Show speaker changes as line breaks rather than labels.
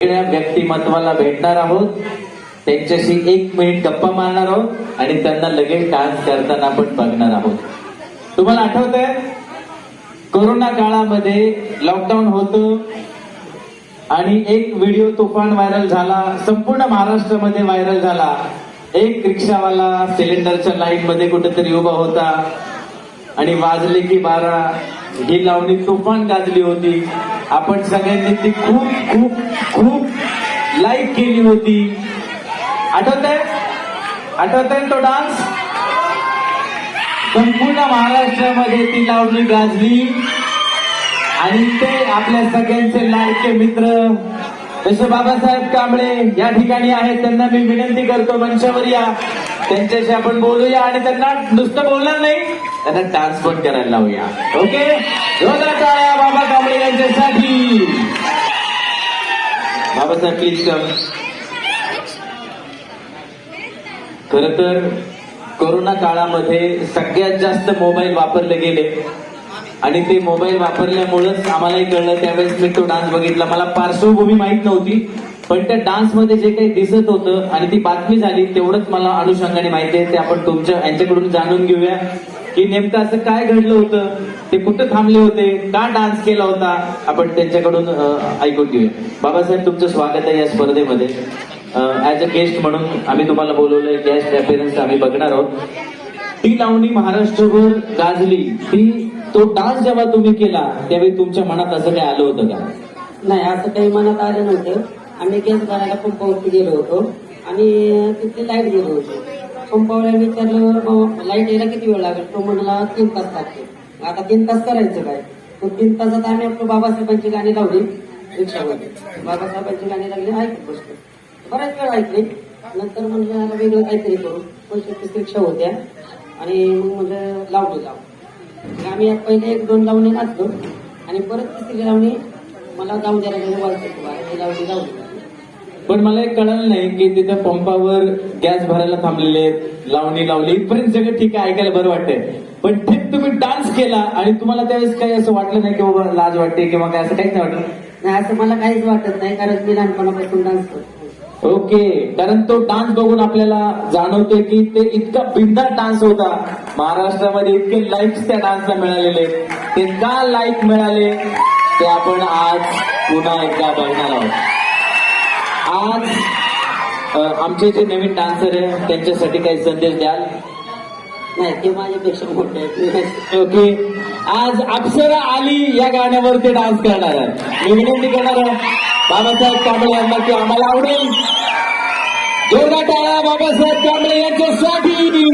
वेगळ्या व्यक्तिमत्वाला भेटणार आहोत. त्यांच्याशी एक मिनिट गप्पा मारणार आहोत आणि त्यांना लगेच डान्स करताना पण बघणार आहोत. तुम्हाला आठवत आहे कोरोना काळामध्ये लॉकडाऊन होतं आणि एक व्हिडिओ तुफान व्हायरल झाला संपूर्ण महाराष्ट्रामध्ये व्हायरल झाला. एक रिक्षावाला सिलेंडरच्या लाईन मध्ये कुठेतरी उभा होता. आणि वाजले की बारा. ही लावणी तुफान गाजली होती. आपण सगळ्यांनी ती खूप खूप खूप लाईक केली होती. आठवत आहे आठवत आहे तो डान्स संपूर्ण महाराष्ट्रामध्ये ती लावणी गाजली. आणि ते आपल्या सगळ्यांचे लाडके मित्र जसे बाबासाहेब कांबळे या ठिकाणी आहेत. त्यांना मी विनंती करतो मंचावर या. त्यांच्याशी आपण बोलूया आणि त्यांना नुसतं बोलणार नाही. त्यांना डान्स पण करायला लावूया. ओके टाळ्या बाबा कांबळे यांच्यासाठी. बाबासाहेब प्लीज कम खर तर कोरोना काळामध्ये सगळ्यात जास्त मोबाईल वापरले गेले. आणि ते मोबाईल वापरल्यामुळेच आम्हालाही कळलं. त्यावेळेस मी तो डान्स बघितला. मला पार्श्वभूमी माहीत नव्हती पण त्या डान्समध्ये जे काही दिसत होतं आणि ती बातमी झाली तेवढंच मला अनुषंगाने माहिती आहे. ते आपण तुमच्या यांच्याकडून जाणून घेऊया की नेमकं असं काय घडलं होतं. ते कुठं थांबले होते? का डान्स केला होता? आपण त्यांच्याकडून ऐकून घेऊया. बाबासाहेब तुमचं स्वागत आहे या स्पर्धेमध्ये. ऍज अ गेस्ट म्हणून आम्ही तुम्हाला बोलवलंय गेस्ट अपिअरन्स आम्ही बघणार आहोत. ती लावणी महाराष्ट्रभर गाजली. ती तो डान्स जेव्हा तुम्ही केला त्यावेळी तुमच्या मनात असं काही आलं होतं का?
नाही असं काही मनात आलं नव्हतं. आम्ही गॅस भरायला पंपावरती गेलो होतो. आणि तिथे लाइट गेलो होतो. पंपावरला विचारलं लाइट यायला किती वेळ लागेल? तो म्हणला तीन तास लागते आता तीन तास करायचं काय? तो तीन तासात आम्ही आपलं बाबासाहेबांची गाणी लावली रिक्षामध्ये. बाबासाहेबांची गाणी लागली ऐकत बसतो बराच वेळ ऐकली. नंतर म्हणजे वेगळं काहीतरी करू. पैसे तीस रिक्षा होत्या आणि मग म्हणजे लावली लाव आम्ही पहिले एक दोन लावणी नाचलो आणि परत तिसरी लावणी मला जाऊन द्यायला वाजता लावणी लावली
पण मला एक कळलं नाही की तिथे पंपावर गॅस भरायला थांबलेले आहेत, लावणी लावली. इथपर्यंत सगळं ठीक आहे ऐकायला बरं वाटतंय. पण ठीक तुम्ही डान्स केला आणि तुम्हाला त्यावेळेस काही असं वाटलं नाही की बाबा लाज वाटते किंवा काय असं काहीच नाही वाटलं?
नाही असं मला काहीच वाटत नाही कारण मी लहानपणापासून डान्स करतो
ओके कारण तो डान्स बघून आपल्याला जाणवतोय की ते इतका बिंदा डान्स होता. महाराष्ट्रामध्ये इतके लाईक्स त्या डान्सला मिळालेले. ते का लाईक मिळाले ते आपण आज पुन्हा एकदा बघणार आहोत. आज आमचे जे नवीन डान्सर आहे त्यांच्यासाठी काही संदेश द्याल?
नाही ते माझ्यापेक्षा मोठे आहेत.
ओके आज अप्सरा आली या गाण्यावर ते डान्स करणार आहे. मी विनंती करणार आहे बाबासाहेब कांबळे यांना की आम्हाला आवडेल. जोरदार टाळा बाबासाहेब कांबळे यांच्यासाठी.